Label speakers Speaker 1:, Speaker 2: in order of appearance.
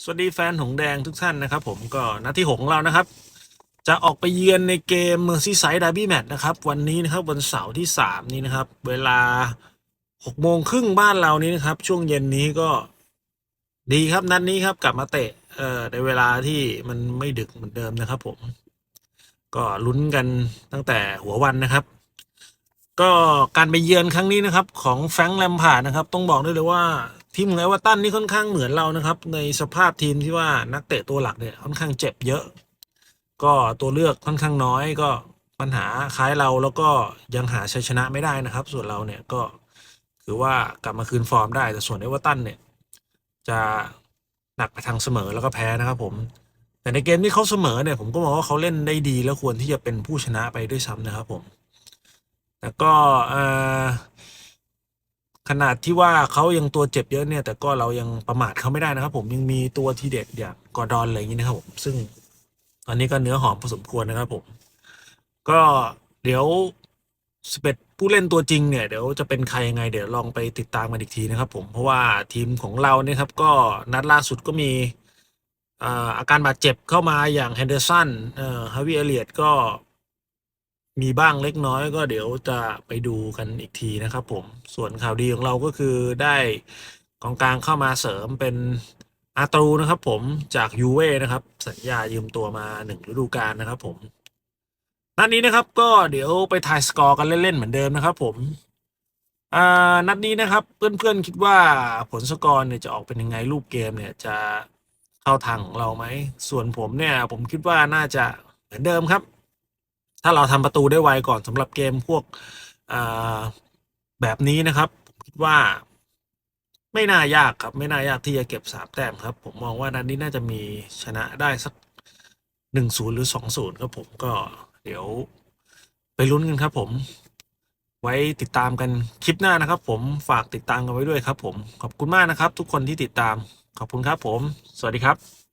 Speaker 1: สวัสดีแฟนหงแดงทุกท่านนะครับ ผมก็นัดที่หงเรานะครับ จะออกไปเยือนในเกมเมอร์ซี่ไซด์ดาร์บี้แมตช์นะครับ วันนี้นะครับวันเสาร์ที่สามนี้นะครับ เวลาหกโมงครึ่งบ้านเรานี้นะครับ ช่วงเย็นนี้ก็ดีครับนัดนี้ครับกลับมาเตะเอ่อในเวลาที่มันไม่ดึกเหมือนเดิมนะครับ ผม ก็ลุ้นกันตั้งแต่หัววันนะครับ ก็การไปเยือนครั้งนี้นะครับ ของแฟรงค์แลมพาร์ดนะครับ ต้องบอกได้เลยว่า ทีมของเอเวอร์ตันนี่ค่อนข้างเหมือนเรานะครับ ในสภาพทีมที่ว่านักเตะตัวหลักเนี่ยค่อนข้างเจ็บเยอะ ก็ตัวเลือกค่อนข้างน้อยก็ปัญหาคล้ายเราแล้วก็ยังหาชัยชนะไม่ได้นะครับ ส่วนเราเนี่ยก็คือว่ากลับมาคืนฟอร์มได้แต่ส่วนเอเวอร์ตันเนี่ยจะหนักไปทางเสมอแล้วก็แพ้นะครับผม แต่ในเกมที่เขาเสมอเนี่ยผมก็มองว่าเขาเล่นได้ดีแล้วควรที่จะเป็นผู้ชนะไปด้วยซ้ำนะครับผมแต่ก็เอ่อ ขนาดที่ว่าเขายังตัวเจ็บเยอะเนี่ย แต่ก็เรายังประมาทเขาไม่ได้นะครับ ผมยังมีตัวทีเด็ดอย่างกอร์ดอนอะไรอย่างนี้นะครับผมซึ่งตอนนี้ก็เนื้อหอมพอสมควรนะครับผม ก็เดี๋ยวสเปดผู้เล่นตัวจริงเนี่ยเดี๋ยวจะเป็นใครยังไงเดี๋ยวลองไปติดตามกันอีกทีนะครับ ผมเพราะว่าทีมของเราเนี่ยครับก็นัดล่าสุดก็มีอาการบาดเจ็บเข้ามาอย่างแฮนเดอร์สันฮาวิเอเลียตก็ มีบ้างเล็กน้อยก็เดี๋ยวจะไปดูกันอีกทีนะครับผม ส่วนข่าวดีของเราก็คือได้กองกลางเข้ามาเสริมเป็นอาตรูนะครับผมจากยูเว่นะครับ สัญญายืมตัวมาหนึ่งฤดูกาลนะครับผมนัดนี้นะครับก็เดี๋ยวไปทายสกอร์กันเล่นๆเหมือนเดิมนะครับผมอ่านัดนี้นะครับเพื่อนๆคิดว่าผลสกอร์เนี่ยจะออกเป็นยังไงรูปเกมเนี่ยจะเข้าทางของเราไหม ส่วนผมเนี่ยผมคิดว่าน่าจะเหมือนเดิมครับ ถ้าเราทำประตูได้ไวก่อนสำหรับเกมพวกแบบนี้นะครับผมคิดว่า ไม่น่ายากครับ ไม่น่ายากที่จะเก็บสามแต้มครับ ผมมองว่านัดนี้น่าจะมีชนะได้สักหนึ่งศูนย์หรือสองศูนย์ครับผมก็เดี๋ยวไปลุ้นกันครับ ผม ไว้ติดตามกันคลิปหน้านะครับ ผมฝากติดตามกันไว้ด้วยครับ ผมขอบคุณมากนะครับ ทุกคนที่ติดตามขอบคุณครับผม สวัสดีครับ